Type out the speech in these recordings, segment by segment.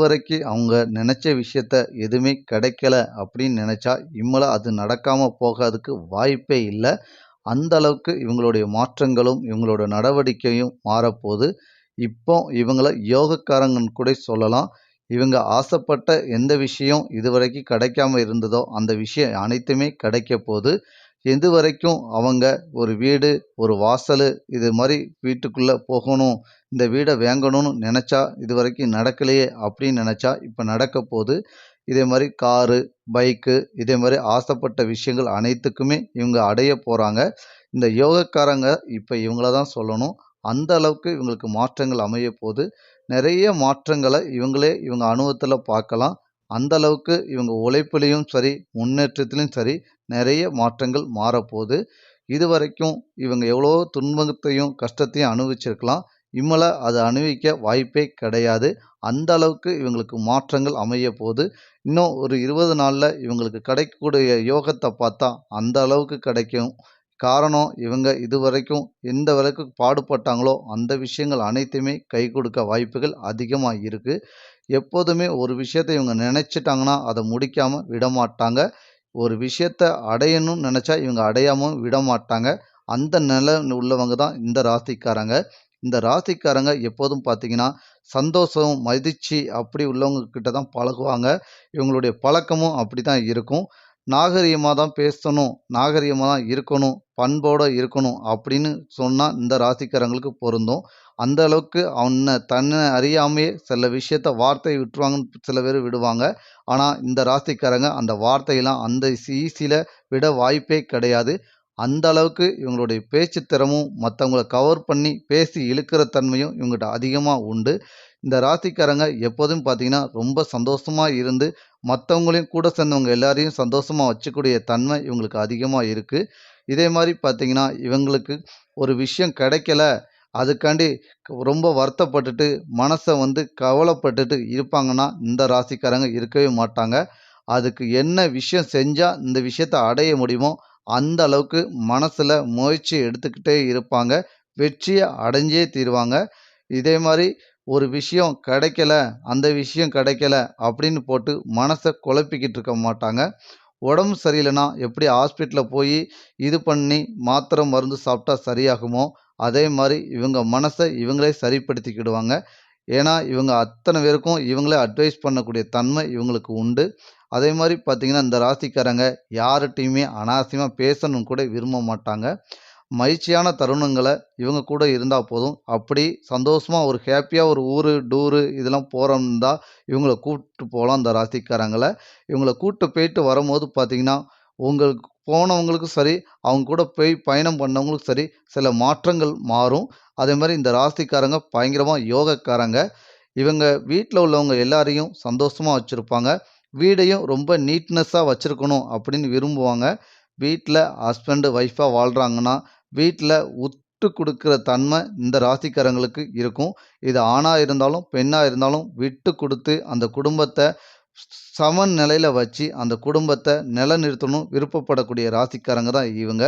வரைக்கும் அவங்க நினச்ச விஷயத்த எதுவுமே கிடைக்கல அப்படின்னு நினச்சா இம்மலை அது நடக்காமல் போகாதுக்கு வாய்ப்பே இல்லை. அந்த அளவுக்கு இவங்களுடைய மாற்றங்களும் இவங்களோட நடவடிக்கையும் மாறப்போகுது. இப்போ இவங்கள யோகக்காரங்கன்னு கூட சொல்லலாம். இவங்க ஆசைப்பட்ட எந்த விஷயம் இதுவரைக்கும் கிடைக்காம இருந்ததோ அந்த விஷயம் அனைத்துமே கிடைக்க போகுது. எது வரைக்கும் அவங்க ஒரு வீடு ஒரு வாசல் இது மாதிரி வீட்டுக்குள்ளே போகணும் இந்த வீடை வாங்கணும்னு நினச்சா இது வரைக்கும் நடக்கலையே அப்படின்னு நினச்சா இப்போ நடக்க போது இதே மாதிரி காரு பைக்கு இதே மாதிரி ஆசைப்பட்ட விஷயங்கள் அனைத்துக்குமே இவங்க அடைய போகிறாங்க இந்த யோகக்காரங்க இப்போ இவங்கள தான் சொல்லணும். அந்த அளவுக்கு இவங்களுக்கு மாற்றங்கள் அமைய போது நிறைய மாற்றங்களை இவங்களே இவங்க அனுபவத்தில் பார்க்கலாம். அந்த அளவுக்கு இவங்க உழைப்புலேயும் சரி முன்னேற்றத்திலையும் சரி நிறைய மாற்றங்கள் மாறப்போகுது. இது வரைக்கும் இவங்க எவ்வளோ துன்பத்தையும் கஷ்டத்தையும் அனுபவிச்சிருக்கலாம். இம்மலை அதை அனுபவிக்க வாய்ப்பே கிடையாது. அந்த அளவுக்கு இவங்களுக்கு மாற்றங்கள் அமைய போகுது இன்னும் ஒரு இருபது நாளில் இவங்களுக்கு கிடைக்கக்கூடிய யோகத்தை பார்த்தா அந்த அளவுக்கு கிடைக்கும். காரணம் இவங்க இது வரைக்கும் எந்த அளவுக்கு பாடுபட்டாங்களோ அந்த விஷயங்கள் அனைத்துமே கை கொடுக்க வாய்ப்புகள் அதிகமாக இருக்குது எப்போதுமே ஒரு விஷயத்தை இவங்க நினச்சிட்டாங்கன்னா அதை முடிக்காமல் விட மாட்டாங்க ஒரு விஷயத்த அடையணும்னு நினச்சா இவங்க அடையாமல் விட மாட்டாங்க. அந்த நிலை உள்ளவங்க தான் இந்த ராசிக்காரங்க. இந்த ராசிக்காரங்க எப்போதும் பார்த்தீங்கன்னா சந்தோஷம் மதிச்சு அப்படி உள்ளவங்க கிட்ட தான் பழகுவாங்க. இவங்களுடைய பழக்கமும் அப்படி தான் இருக்கும். நாகரீகமாக தான் பேசணும் நாகரீகமாக தான் இருக்கணும் பண்போடு இருக்கணும் அப்படின்னு சொன்னால் இந்த ராசிக்காரங்களுக்கு பொருந்தும். அந்த அளவுக்கு அவனை தன்னை அறியாமையே சில விஷயத்த வார்த்தை விட்டுருவாங்கன்னு சில பேர் விடுவாங்க. ஆனால் இந்த ராசிக்காரங்க அந்த வார்த்தையெல்லாம் அந்த ஈஸியில் விட வாய்ப்பே கிடையாது. அந்த அளவுக்கு இவங்களுடைய பேச்சு திறமும் மற்றவங்கள கவர் பண்ணி பேசி இழுக்கிற தன்மையும் இவங்ககிட்ட அதிகமாக உண்டு. இந்த ராசிக்காரங்க எப்போதும் பார்த்தீங்கன்னா ரொம்ப சந்தோஷமாக இருந்து மற்றவங்களையும் கூட சேர்ந்தவங்க எல்லாரையும் சந்தோஷமாக வச்சுக்கூடிய தன்மை இவங்களுக்கு அதிகமாக இருக்குது இதே மாதிரி பார்த்தீங்கன்னா இவங்களுக்கு ஒரு விஷயம் கிடைக்கல. அதுக்காண்டி ரொம்ப வருத்தப்பட்டுட்டு மனசை வந்து கவலைப்பட்டுட்டு இருப்பாங்கன்னா இந்த ராசிக்காரங்க இருக்கவே மாட்டாங்க. அதுக்கு என்ன விஷயம் செஞ்சால் இந்த விஷயத்த அடைய முடியுமோ அந்த அளவுக்கு மனசில் முயற்சி எடுத்துக்கிட்டே இருப்பாங்க. வெற்றியை அடைஞ்சே தீருவாங்க. இதே மாதிரி ஒரு விஷயம் கிடைக்கல அந்த விஷயம் கிடைக்கல அப்படின்னு போட்டு மனசை குழப்பிக்கிட்டு இருக்க மாட்டாங்க. உடம்பு சரியில்லைன்னா எப்படி ஹாஸ்பிட்டலில் போய் இது பண்ணி மாத்திரை மருந்து சாப்பிட்டா சரியாகுமோ? அதே மாதிரி இவங்க மனசை இவங்களே சரிப்படுத்திக்கிடுவாங்க. ஏன்னா இவங்க அத்தனை பேருக்கும் இவங்களே அட்வைஸ் பண்ணக்கூடிய தன்மை இவங்களுக்கு உண்டு. அதே மாதிரி பார்த்திங்கன்னா இந்த ராசிக்காரங்க யார்கிட்டையுமே அனாவசியமாக பேசணும்னு கூட விரும்ப மாட்டாங்க. மகிழ்ச்சியான தருணங்களை இவங்க கூட இருந்தால் போதும். அப்படி சந்தோஷமாக ஒரு ஹாப்பியாக ஒரு ஊர் டூரு இதெல்லாம் போகிறோம்னா இவங்கள கூப்பிட்டு போகலாம் இந்த ராசிக்காரங்களை. இவங்கள கூப்பிட்டு போயிட்டு வரும்போது பார்த்திங்கன்னா உங்களுக்கு போனவங்களுக்கும் சரி அவங்க கூட போய் பயணம் பண்ணவங்களுக்கும் சரி சில மாற்றங்கள் மாறும். அதே மாதிரி இந்த ராசிக்காரங்க பயங்கரமாக யோகக்காரங்க. இவங்க வீட்டில் உள்ளவங்க எல்லாரையும் சந்தோஷமாக வச்சுருப்பாங்க. வீடையும் ரொம்ப நீட்னஸ்ஸாக வச்சுருக்கணும் அப்படின்னு விரும்புவாங்க. வீட்டில் ஹஸ்பண்டு ஒய்ஃபாக வாழ்கிறாங்கன்னா வீட்டில் விட்டு கொடுக்குற தன்மை இந்த ராசிக்காரங்களுக்கு இருக்கும். இது ஆணாக இருந்தாலும் பெண்ணாக இருந்தாலும் விட்டு கொடுத்து அந்த குடும்பத்தை சமன் நிலையில் வச்சு அந்த குடும்பத்தை நிலைநிறுத்தணும் விருப்பப்படக்கூடிய ராசிக்காரங்க தான் இவங்க.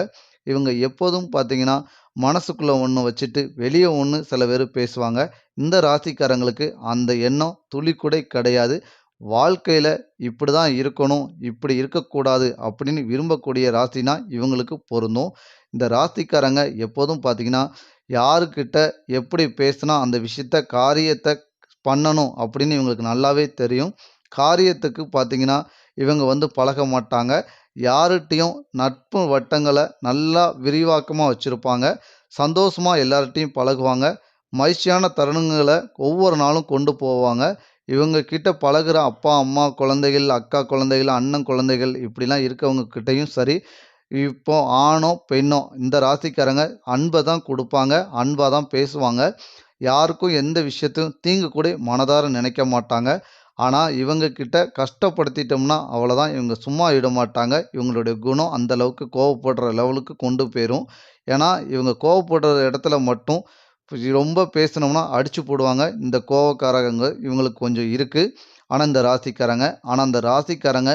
இவங்க எப்போதும் பார்த்தீங்கன்னா மனசுக்குள்ளே ஒன்று வச்சுட்டு வெளியே ஒன்று சில பேர் பேசுவாங்க. இந்த ராசிக்காரங்களுக்கு அந்த எண்ணம் துளி கூட கிடையாது. வாழ்க்கையில் இப்படி தான் இருக்கணும் இப்படி இருக்கக்கூடாது அப்படின்னு விரும்பக்கூடிய ராசினா இவங்களுக்கு பொருந்தும். இந்த ராசிக்காரங்க எப்போதும் பார்த்தீங்கன்னா யாருக்கிட்ட எப்படி பேசினா அந்த விஷயத்த காரியத்தை பண்ணணும் அப்படின்னு இவங்களுக்கு நல்லாவே தெரியும். காரியத்துக்கு பார்த்தீங்கன்னா இவங்க வந்து பழக மாட்டாங்க. யார்கிட்டையும் நட்பு வட்டங்களை நல்லா விரிவாக்கமாக வச்சுருப்பாங்க. சந்தோஷமாக எல்லார்ட்டையும் பழகுவாங்க. மகிழ்ச்சியான தருணங்களை ஒவ்வொரு நாளும் கொண்டு போவாங்க. இவங்க கிட்ட பழகுற அப்பா அம்மா குழந்தைகள் அக்கா குழந்தைகள் அண்ணன் குழந்தைகள் இப்படிலாம் இருக்கவங்க கிட்டேயும் சரி இப்போ ஆணோ பெண்ணோ இந்த ராசிக்காரங்க அன்பை தான் கொடுப்பாங்க அன்பாக தான் பேசுவாங்க. யாருக்கும் எந்த விஷயத்தையும் தீங்கு கூட மனதார நினைக்க மாட்டாங்க. ஆனால் இவங்க கிட்ட கஷ்டப்படுத்திட்டோம்னா அவ்வளோதான் இவங்க சும்மா விட மாட்டாங்க. இவங்களுடைய குணம் அந்தளவுக்கு கோவப்படுற லெவலுக்கு கொண்டு போயிடும் ஏன்னா இவங்க கோவப்படுற இடத்துல மட்டும் ரொம்ப பேசினோம்னா அடிச்சு போடுவாங்க. இந்த கோவக்காரங்க இவங்களுக்கு கொஞ்சம் இருக்குது ஆனால் இந்த ராசிக்காரங்க ஆனால் அந்த ராசிக்காரங்க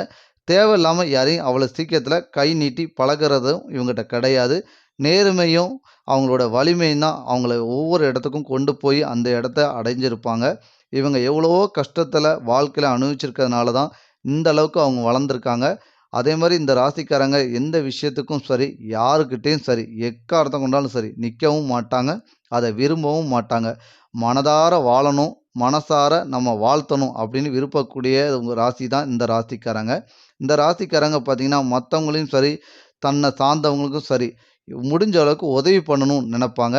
தேவையில்லாமல் யாரையும் அவ்வளோ சீக்கிரத்தில் கை நீட்டி பழகுறதும் இவங்ககிட்ட கிடையாது நேர்மையும் அவங்களோட வலிமையும் தான் அவங்கள ஒவ்வொரு இடத்துக்கும் கொண்டு போய் அந்த இடத்த அடைஞ்சிருப்பாங்க இவங்க எவ்வளவோ கஷ்டத்தில் வாழ்க்கையில் அனுபவிச்சிருக்கிறதுனால தான் இந்த அளவுக்கு அவங்க வளர்ந்துருக்காங்க. அதே மாதிரி இந்த ராசிக்காரங்க எந்த விஷயத்துக்கும் சரி, யாருக்கிட்டேயும் சரி, எக்காரத்தை கொண்டாலும் சரி, நிற்கவும் மாட்டாங்க. அதை விரும்பவும் மாட்டாங்க. மனதார வாழணும், மனசார நம்ம வாழ்த்தணும் அப்படின்னு விரும்பக்கூடிய ராசி தான் இந்த ராசிக்காரங்க. இந்த ராசிக்காரங்க பார்த்தீங்கன்னா, மற்றவங்களையும் சரி, தன்னை சார்ந்தவங்களுக்கும் சரி, முடிஞ்ச அளவுக்கு உதவி பண்ணணும்னு நினைப்பாங்க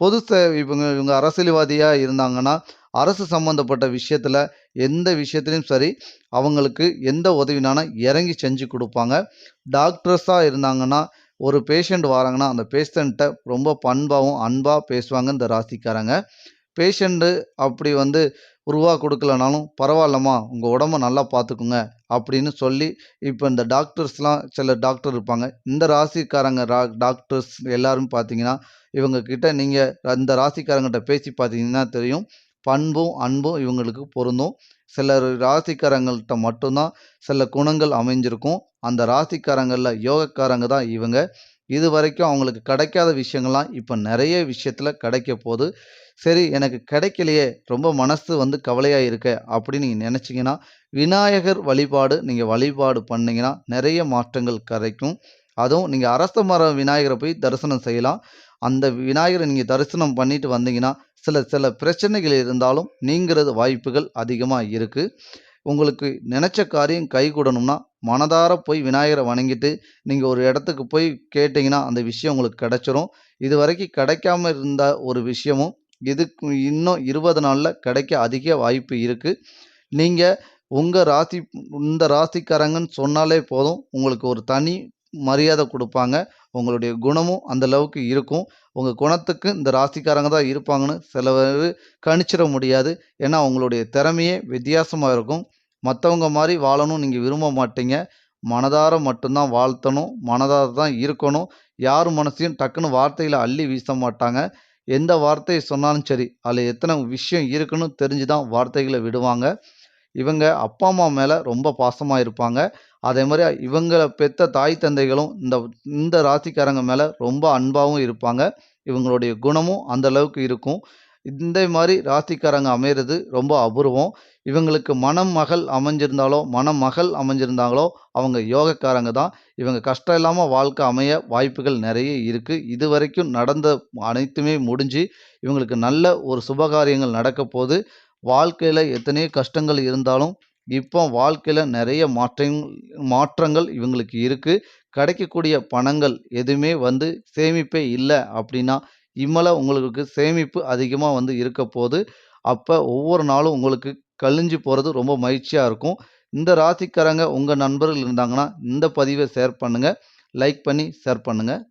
பொது இவங்க இவங்க அரசியல்வாதியாக இருந்தாங்கன்னா, அரசு சம்மந்தப்பட்ட விஷயத்தில் எந்த விஷயத்துலையும் சரி, அவங்களுக்கு எந்த உதவினாலும் இறங்கி செஞ்சு கொடுப்பாங்க டாக்டர்ஸாக இருந்தாங்கன்னா, ஒரு பேஷண்ட் வராங்கன்னா, அந்த பேஷண்ட்ட ரொம்ப பண்பாகவும் அன்பாக பேசுவாங்க இந்த ராசிக்காரங்க. பேஷண்ட்டு அப்படி வந்து ரூபா கொடுக்கலனாலும் பரவாயில்லம்மா உங்கள் உடம்ப நல்லா பார்த்துக்குங்க" அப்படின்னு சொல்லி இப்போ இந்த டாக்டர்ஸ்லாம் சில டாக்டர் இருப்பாங்க. இந்த ராசிக்காரங்க ரா டாக்டர்ஸ் எல்லாரும் பார்த்தீங்கன்னா, இவங்கக்கிட்ட நீங்கள் அந்த ராசிக்காரங்கிட்ட பேசி பார்த்தீங்கன்னா தெரியும். பண்பும், அன்பும் இவங்களுக்கு பொருந்தும். சில ராசிக்காரங்கள்ட்ட மட்டும்தான் சில குணங்கள் அமைஞ்சிருக்கும். அந்த ராசிக்காரங்களில் யோகக்காரங்க தான் இவங்க. இது வரைக்கும் அவங்களுக்கு கிடைக்காத விஷயங்கள்லாம் இப்போ நிறைய விஷயத்தில் கிடைக்க போகுது சரி எனக்கு கிடைக்கலையே, ரொம்ப மனசு வந்து கவலையாக இருக்க அப்படின்னு நீங்கள் நினச்சிங்கன்னா விநாயகர் வழிபாடு நீங்கள் வழிபாடு பண்ணிங்கன்னா நிறைய மாற்றங்கள் கிடைக்கும். அதுவும் நீங்கள் அரச மரம் விநாயகரை போய் தரிசனம் செய்யலாம். அந்த விநாயகரை நீங்கள் தரிசனம் பண்ணிட்டு வந்தீங்கன்னா, சில சில பிரச்சனைகள் இருந்தாலும் நீங்கிறது வாய்ப்புகள் அதிகமாக இருக்குது உங்களுக்கு நினச்ச காரியம் கைகூடணும்னா, மனதார போய் விநாயகரை வணங்கிட்டு, நீங்கள் ஒரு இடத்துக்கு போய் கேட்டிங்கன்னா அந்த விஷயம் உங்களுக்கு கிடைச்சிரும். இதுவரைக்கும் கிடைக்காம இருந்த ஒரு விஷயமும், இதுக்கு இன்னும் இருபது நாளில் கிடைக்க அதிக வாய்ப்பு இருக்குது நீங்கள் உங்கள் ராசி இந்த ராசிக்காரங்கன்னு சொன்னாலே போதும், உங்களுக்கு ஒரு தனி மரியாதை கொடுப்பாங்க உங்களுடைய குணமும் அந்த அளவுக்கு இருக்கும். உங்கள் குணத்துக்கு இந்த ராசிக்காரங்க தான் இருப்பாங்கன்னு சிலரு கணிச்சிட முடியாது. ஏன்னா, உங்களுடைய திறமையே வித்தியாசமாக இருக்கும். மற்றவங்க மாதிரி வாழணும் நீங்கள் விரும்ப மாட்டீங்க. மனதார மட்டும்தான் வாழ்த்தணும். மனதார தான் இருக்கணும். யார் மனசையும் டக்குன்னு வார்த்தையில் அள்ளி வீச மாட்டாங்க. எந்த வார்த்தையை சொன்னாலும் சரி, அதில் எத்தனை விஷயம் இருக்குன்னு தெரிஞ்சு தான் வார்த்தைகளை விடுவாங்க. இவங்க அப்பா, அம்மா மேலே ரொம்ப பாசமாக இருப்பாங்க. அதே மாதிரி இவங்கள பெத்த தாய், தந்தைகளும் இந்த இந்த ராசிக்காரங்க மேலே ரொம்ப அன்பாகவும் இருப்பாங்க. இவங்களுடைய குணமும் அந்த அளவுக்கு இருக்கும். இந்த மாதிரி ராசிக்காரங்க அமையிறது ரொம்ப அபூர்வம். இவங்களுக்கு மனம் மகள் அமைஞ்சிருந்தாலோ, மணமகள் அமைஞ்சிருந்தாங்களோ, அவங்க யோகக்காரங்க தான். இவங்க கஷ்டம் இல்லாமல் வாழ்க்கை அமைய வாய்ப்புகள் நிறைய இருக்குது இது வரைக்கும் நடந்த அனைத்துமே முடிஞ்சு, இவங்களுக்கு நல்ல ஒரு சுபகாரியங்கள் நடக்க போது. வாழ்க்கையில் எத்தனையோ கஷ்டங்கள் இருந்தாலும், இப்போ வாழ்க்கையில் நிறைய மாற்றங் மாற்றங்கள் இவங்களுக்கு இருக்குது கிடைக்கக்கூடிய பணங்கள் எதுவுமே வந்து சேமிப்பே இல்லை அப்படின்னா, இம்மல உங்களுக்கு சேமிப்பு அதிகமாக வந்து இருக்க போது. அப்போ ஒவ்வொரு நாளும் உங்களுக்கு கழிஞ்சு போகிறது ரொம்ப மகிழ்ச்சியாக இருக்கும். இந்த ராசிக்காரங்க உங்கள் நண்பர்கள் இருந்தாங்கன்னா, இந்த பதிவை ஷேர் பண்ணுங்கள் லைக் பண்ணி ஷேர் பண்ணுங்கள்